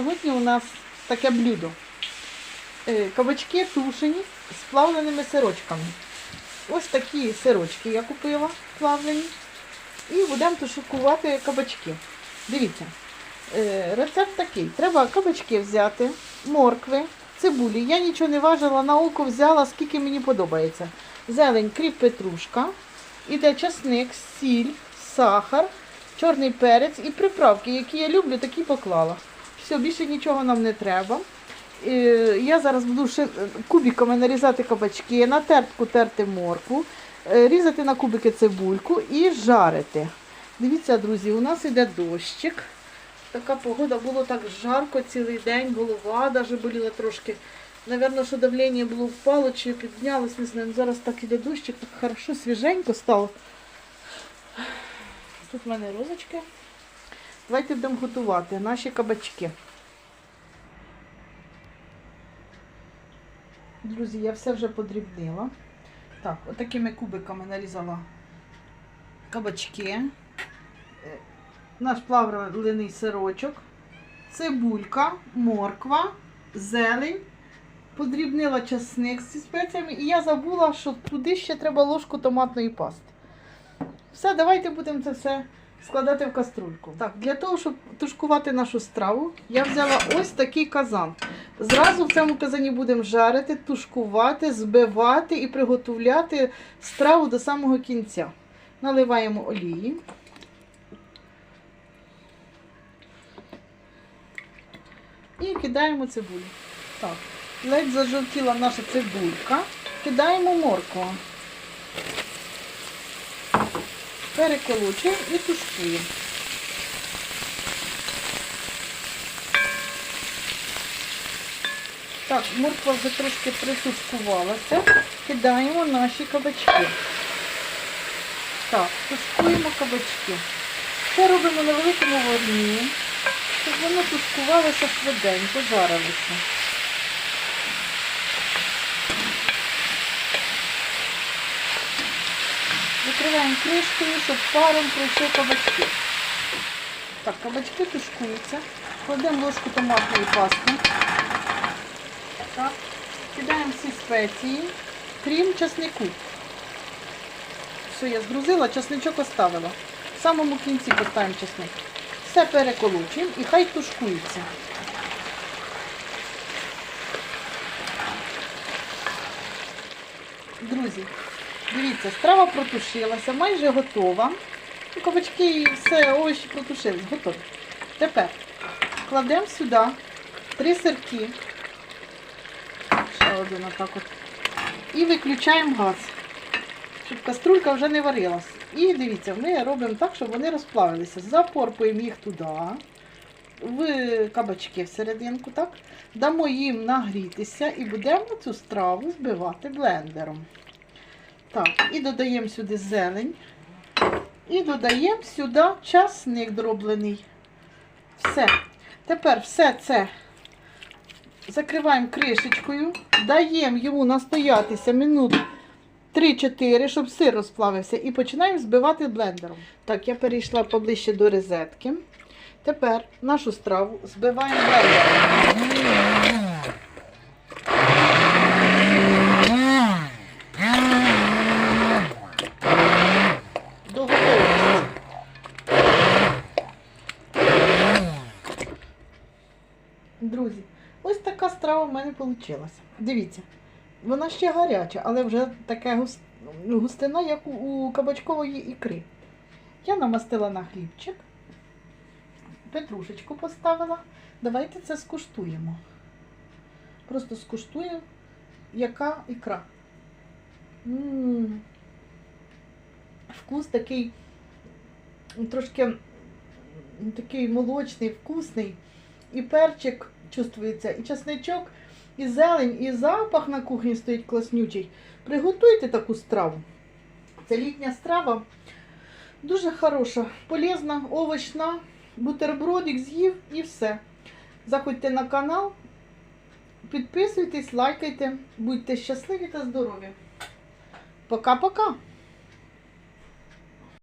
нас таке блюдо. Е, Кабачки тушені з плавленими сирочками. Ось такі сирочки я купила плавлені. І будемо тушкувати кабачки. Дивіться, е, рецепт такий. Треба кабачки взяти, моркви, цибулі. Я нічого не важила, на око взяла, скільки мені подобається. Зелень, кріп, петрушка, іде часник, сіль, сахар, чорний перець і приправки, які я люблю, такі поклала. Все, більше нічого нам не треба. Я зараз буду е, кубиками нарізати кабачки, на тертку терти моркву, е, різати на кубики цибульку і жарити. Дивіться, друзі, у нас йде дощик. Така погода, було так жарко цілий день, голова навіть боліла трошки. Навірно, що давлення було впало чи піднялось, не знаю. Зараз так іде дощик, так хорошо, свіженько стало. Тут в мене розочки. Давайте будемо готувати наші кабачки. Друзі, я все вже подрібнила. Так, отакими кубиками нарізала кабачки, е, наш плавлений сирочок, цибулька, морква, зелень, подрібнила часник зі спеціями і я забула, що туди ще треба ложку томатної пасти. Все, давайте будемо це все складати в каструльку. Так, для того, щоб тушкувати нашу страву, я взяла ось такий казан. Зразу в цьому казані будемо жарити, тушкувати, збивати і приготовляти страву до самого кінця. Наливаємо олії. І кидаємо цибулю. Так, ледь зажовтіла наша цибулька. Кидаємо моркву. Переколочуємо і тушкуємо. Так, морква вже трошки притушкувалася. Кидаємо наші кабачки. Так, тушкуємо кабачки. Це робимо на великому вогні, щоб воно тушкувалося швиденько, жарилося. Закриваємо кришкою, щоб паром пройшли кабачки. Так, кабачки тушкуються. Кладемо ложку томатної пасти. Так. Кидаємо всі спеції, крім часнику. Все, я згрузила, часничок оставила. В самому кінці поставимо часник. Все переколочуємо і хай тушкується. Друзі, дивіться, страва протушилася, майже готова. Кабачки і все, овочі протушились, готові. Тепер кладемо сюди три сирки. Ще один отак от. І виключаємо газ, щоб каструлька вже не варилась. І дивіться, ми робимо так, щоб вони розплавилися. Запорпуємо їх туди, в кабачки всерединку, так? Дамо їм нагрітися і будемо цю страву збивати блендером. Так, і додаємо сюди зелень. І додаємо сюди часник дроблений. Все. Тепер все це закриваємо кришечкою, даємо йому настоятися минут 3-4, щоб сир розплавився, і починаємо збивати блендером. Так, я перейшла поближче до розетки. Тепер нашу страву збиваємо блендером. Друзі, ось така страва в мене вийшла. Дивіться, вона ще гаряча, але вже така гус- густина, як у, кабачкової ікри. Я намастила на хлібчик, петрушечку поставила. Давайте це скуштуємо. Просто скуштуємо, яка ікра. Вкус такий трошки такий молочний, вкусний. І перчик чувствується, і часничок, і зелень, і запах на кухні стоїть класнючий. Приготуйте таку страву. Це літня страва. Дуже хороша, полезна, овочна. Бутербродик з'їв і все. Заходьте на канал, підписуйтесь, лайкайте, будьте щасливі та здорові. Пока-пока!